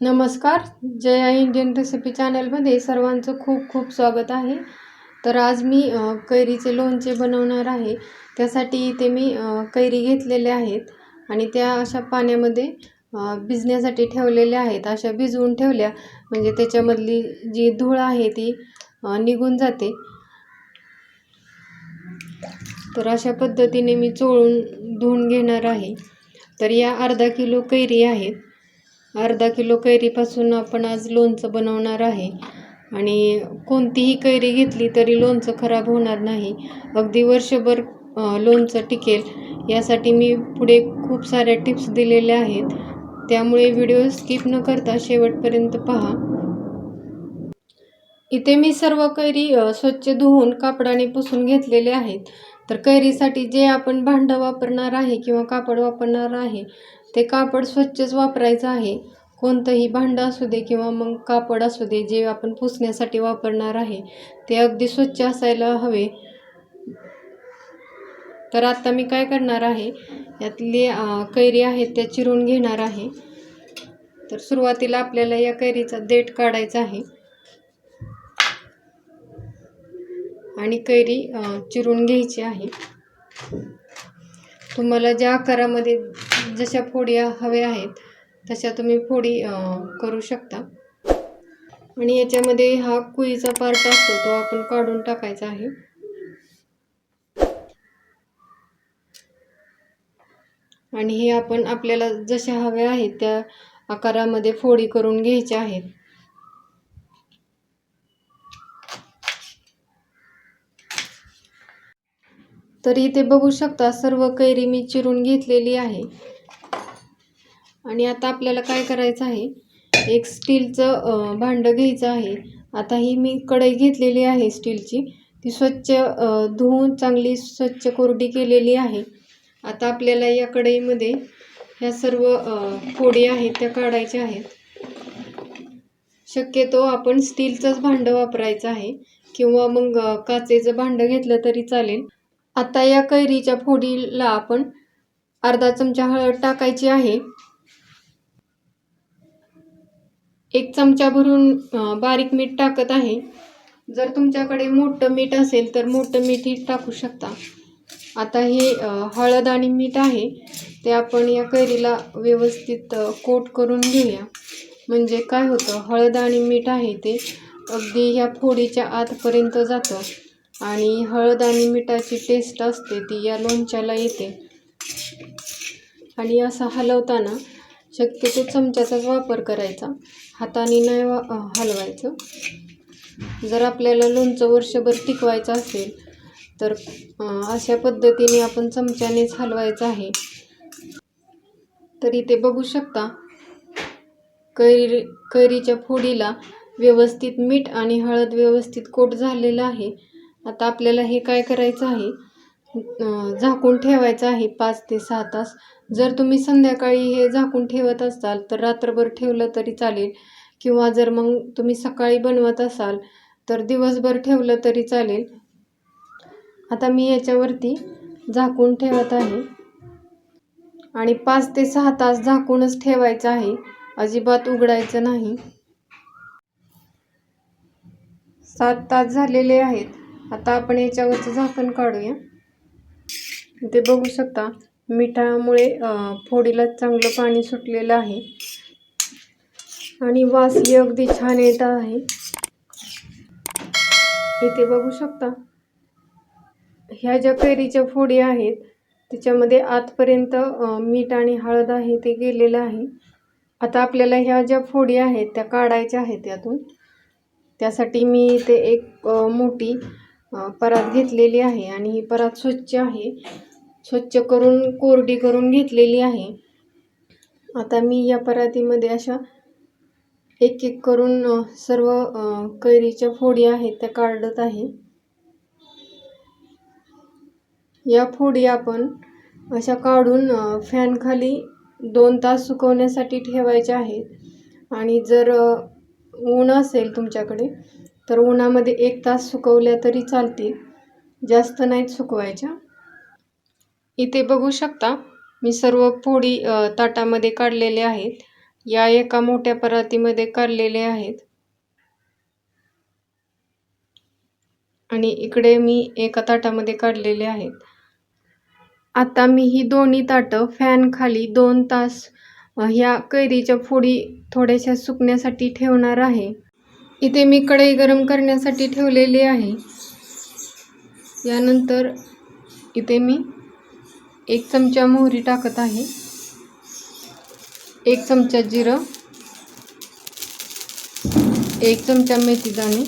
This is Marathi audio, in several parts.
नमस्कार जया इंडियन रेसिपी चॅनलमध्ये सर्वांचं खूप खूप स्वागत आहे. तर आज मी कैरीचे लोणचे बनवणार आहे. त्यासाठी इथे मी कैरी घेतलेल्या आहेत आणि त्या अशा पाण्यामध्ये भिजण्यासाठी ठेवलेल्या आहेत. अशा भिजवून ठेवल्या म्हणजे त्याच्यामधली जी धूळ आहे ती निघून जाते. तर अशा पद्धतीने मी चोळून धुवून घेणार आहे. तर या अर्धा किलो कैरी आहेत अर्धा किलो कैरीपासून आपण आज लोणचं बनवणार आहे. आणि कोणतीही कैरी घेतली तरी लोणचं खराब होणार नाही. अगदी वर्षभर लोणचं टिकेल. यासाठी मी पुढे खूप साऱ्या टिप्स दिलेल्या आहेत. त्यामुळे व्हिडिओ स्किप न करता शेवटपर्यंत पहा. इथे मी सर्व कैरी स्वच्छ धुवून कापडाने पुसून घेतलेले आहेत. तर कैरीसाठी जे आपण भांडं वापरणार आहे किंवा कापड वापरणार आहे ते कापड स्वच्छच वापरायचं आहे. कोणतंही भांडं असू दे किंवा मग कापड असू दे जे आपण पुसण्यासाठी वापरणार आहे ते अगदी स्वच्छ असायला हवे. तर आत्ता मी काय करणार आहे यातली कैरी आहेत त्या चिरून घेणार आहे. तर सुरुवातीला आपल्याला या कैरीचा देठ काढायचा आहे. आणि कैरी चिरून घ्यायची आहे. तुम्हाला ज्या आकारामध्ये जशा फोडी हव्या आहेत तशा तुम्ही फोडी करू शकता. आणि याच्यामध्ये हा कुईचा पार्ट असतो तो आपण काढून टाकायचा आहे. आणि हे आपण आपल्याला जशा हव्या आहेत त्या आकारामध्ये फोडी करून घ्यायच्या आहेत. तर इथे बघू शकता सर्व कैरी मी चिरून घेतलेली आहे. आणि आता आपल्याला काय करायचं आहे? एक स्टीलचं भांडं घ्यायचं आहे. आता ही मी कढई घेतलेली आहे स्टीलची. ती स्वच्छ धुवून चांगली स्वच्छ कोरडी केलेली आहे. आता आपल्याला या कढईमध्ये ह्या सर्व फोडी आहेत त्या काढायच्या आहेत. शक्यतो आपण स्टीलचंच भांडं वापरायचं आहे किंवा मग काचेचं भांडं घेतलं तरी चालेल. आता या कैरीच्या फोडीला आपण अर्धा चमचा हळद टाकायची आहे. एक चमचा भरून बारीक मीठ टाकत आहे. जर तुमच्याकडे मोठं मीठ असेल तर मोठं मीठही टाकू शकता. आता हे हळद आणि मीठ आहे. ते आपण या कैरीला व्यवस्थित कोट करून घेऊया. म्हणजे काय होतं हळद आणि मीठ आहे ते अगदी ह्या फोडीच्या आतपर्यंत जातं. आणि हळद आणि मिठाची टेस्ट असते ती या लोणच्याला येते. आणि असं हलवताना शक्यतो चमच्याचाच वापर करायचा. हाताने नाही वा हलवायचं. जर आपल्याला लोणचं वर्षभर टिकवायचं असेल तर अशा पद्धतीने आपण चमच्यानेच हलवायचं आहे. तर इथे बघू शकता कैरी कैरीच्या फोडीला व्यवस्थित मीठ आणि हळद व्यवस्थित कोट झालेलं आहे. आता आपल्याला हे काय करायचं आहे? झाकून ठेवायचं आहे पाच ते सहा तास. जर तुम्ही संध्याकाळी हे झाकून ठेवत असाल तर रात्रभर ठेवलं तरी चालेल. किंवा जर मग तुम्ही सकाळी बनवत असाल तर दिवसभर ठेवलं तरी चालेल. आता मी याच्यावरती झाकून ठेवत आहे. आणि पाच ते सहा तास झाकूनच ठेवायचं आहे. अजिबात उघडायचं नाही. सात तास झालेले आहेत. आता आपण याच्यावरचं झाकण काढूया. ते बघू शकता. मिठामुळे फोडीला चांगलं पाणी सुटलेलं आहे. आणि वासही अगदी छान येत आहे. इथे बघू शकता. ह्या ज्या कैरीच्या फोडी आहेत त्याच्यामध्ये आतपर्यंत मीठ आणि हळद आहे ते गेलेलं आहे. आता आपल्याला ह्या ज्या फोडी आहेत त्या काढायच्या आहेत यातून त्यासाठी मी इथे एक मोठी परात घेतलेली आहे आणि ही परात स्वच्छ आहे. स्वच्छ करून कोरडी करून घेतलेली आहे. आता मी या परातीमध्ये अशा एक एक करून सर्व कैरीच्या फोडी आहेत त्या काढत आहे. या फोडी आपण अशा काढून फॅनखाली दोन तास सुकवण्यासाठी ठेवायच्या आहेत. आणि जर ऊन असेल तुमच्याकडे तर उन्हामध्ये एक तास सुकवल्या तरी चालतील. जास्त नाहीत सुकवायच्या. इथे बघू शकता मी सर्व पोळी अ, ताटामध्ये काढलेल्या आहेत. या एका मोठ्या परातीमध्ये काढलेले आहेत. आणि इकडे मी एका ताटामध्ये काढलेले आहेत. आता मी ही दोन्ही ताटं फॅन खाली दोन तास ह्या कैरीच्या फोडी थोड्याशा सुकण्यासाठी ठेवणार आहे. इथे मी कढई गरम करण्यासाठी ठेवलेली आहे. यानंतर इथे मी एक चमचा मोहरी टाकत आहे. एक चमचा जिरं. एक चमचा मेथी दाणे.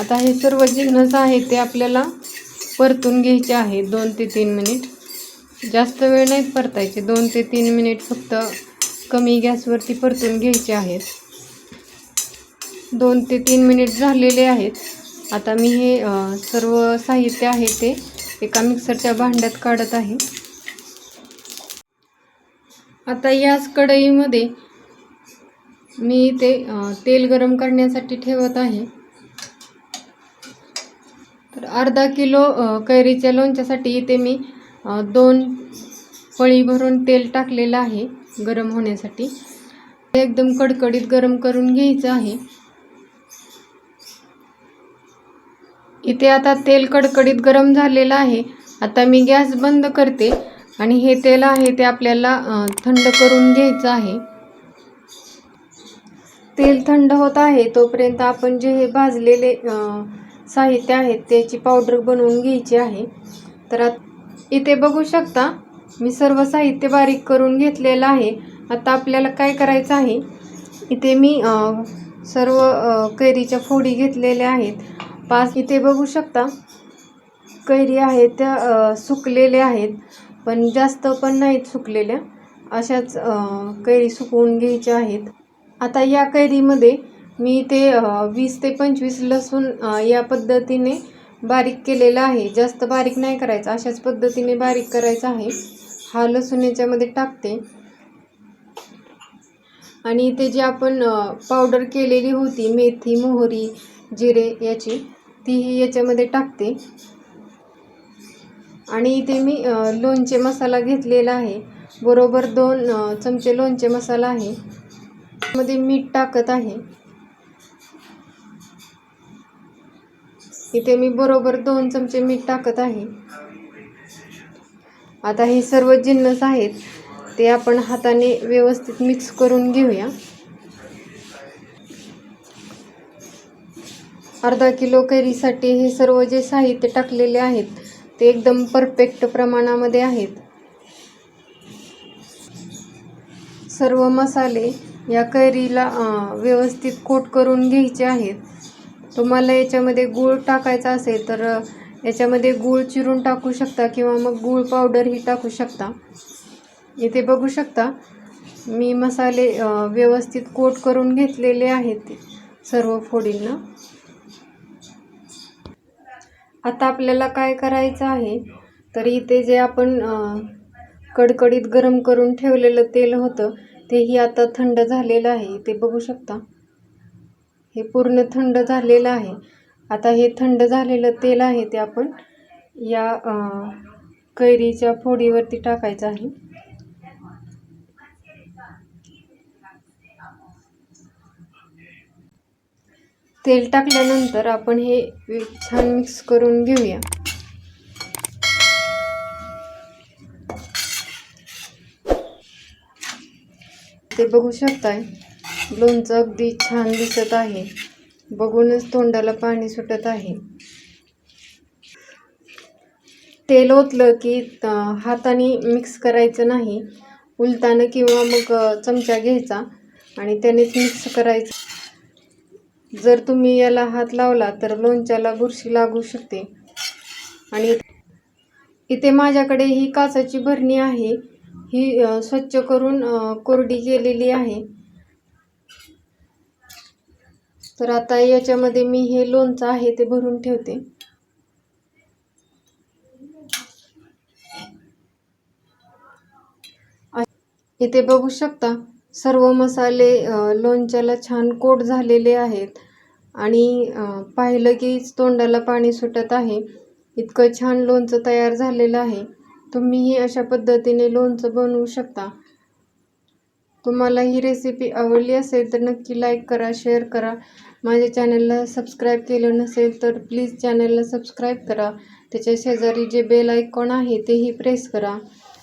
आता हे सर्व जिन्नस आहे ते आपल्याला परतून घ्यायचे आहे दोन ते तीन मिनिट. जास्त वेळ नाहीत परतायचे दोन ते तीन मिनिट फक्त कमी गॅसवरती परतून घ्यायचे आहेत. दोन ते तीन मिनिट झालेले आहेत. आता मी हे सर्व साहित्य आहे ते एका मिक्सरच्या भांड्यात काढत आहे. आता याच कढईमध्ये मी इथे तेल गरम करण्यासाठी ठेवत आहे. तर अर्धा किलो कैरीच्या लोणच्यासाठी इथे मी दोन पळी भरून तेल टाकलेलं आहे गरम होण्यासाठी. ते एकदम कडकडीत गरम करून घ्यायचं आहे. इथे आता तेल कडकडीत गरम झालेलं आहे. आता मी गॅस बंद करते आणि हे तेल आहे ते आपल्याला थंड करून घ्यायचं आहे. तेल थंड होत आहे तोपर्यंत आपण जे हे भाजलेले साहित्य आहेत त्याची पावडर बनवून घ्यायची आहे. तर इथे बघू शकता मी सर्व साहित्य बारीक करून घेतलेलं आहे. आता आपल्याला काय करायचं आहे इथे मी सर्व कैरीच्या फोडी घेतलेल्या आहेत. पाच इथे बघू शकता. कैरी आहेत त्या सुकलेल्या आहेत पण जास्त पण नाहीत सुकलेल्या. अशाच कैरी सुकवून घ्यायच्या आहेत. आता या कैरीमध्ये मी ते वीस ते पंचवीस लसूण या पद्धतीने बारीक केलेला आहे. जास्त बारीक नाही करायचं अशाच पद्धतीने बारीक करायचं आहे. हा लसूण याच्यामध्ये टाकते. आणि इथे जी आपण पावडर केलेली होती मेथी मोहरी जिरे याची तीही याच्यामध्ये टाकते. आणि इथे मी लोणचे मसाला घेतलेला आहे. बरोबर दोन चमचे लोणचे मसाला आहे. मध्ये मीठ टाकत आहे. इथे मी बरोबर दोन चमचे मीठ टाकत आहे. आता हे सर्व जिन्नस आहेत ते आपण हाताने व्यवस्थित मिक्स करून घेऊया. अर्धा किलो कैरीसाठी हे सर्व जे साहित्य टाकलेले आहेत ते एकदम परफेक्ट प्रमाणामध्ये आहेत. सर्व मसाले या कैरीला व्यवस्थित कोट करून घ्यायचे आहेत. तुम्हाला याच्यामध्ये गूळ टाकायचा असेल तर याच्यामध्ये गूळ चिरून टाकू शकता किंवा मग गूळ पावडरही टाकू शकता. इथे बघू शकता मी मसाले व्यवस्थित कोट करून घेतलेले आहेत सर्व फोडींना. आता आपल्याला काय करायचं आहे? तर इथे जे आपण कडकडीत गरम करून ठेवलेलं तेल होतं तेही आता थंड झालेलं आहे. ते बघू शकता. हे पूर्ण थंड झालेलं आहे. आता हे थंड झालेलं तेल आहे ते आपण या कैरीच्या फोडीवरती टाकायचं आहे. तेल टाकल्यानंतर आपण हे छान मिक्स करून घेऊया. ते बघू शकताय लोणचं अगदी छान दिसत आहे. बघूनच तोंडाला पाणी सुटत आहे. तेल ओतलं की हाताने मिक्स करायचं नाही. उलतानं किंवा मग चमचा घ्यायचा आणि त्यानेच मिक्स करायचं. जर तुम्ही याला हात लावला तर लोणच्याला बुरशी लागू शकते. आणि इथे माझ्याकडे ही काचाची भरणी आहे. ही स्वच्छ करून कोरडी केलेली आहे. तर आता याच्यामध्ये मी हे लोणचं आहे ते भरून ठेवते. इथे बघू शकता सर्व मसाले लोणच्याला छान कोट झालेले आहेत. आणि पाहिलं की तोंडाला पाणी सुटत आहे. इतकं छान लोणचं तयार झालेलं आहे. तुम्हीही अशा पद्धतीने लोणचं बनवू शकता. तुम्हाला ही रेसिपी आवडली असेल तर नक्की लाईक करा शेअर करा. माझ्या चॅनलला सबस्क्राईब केलं नसेल तर प्लीज चॅनलला सबस्क्राईब करा. त्याच्या शेजारी जे बेल आयकॉन आहे तेही प्रेस करा.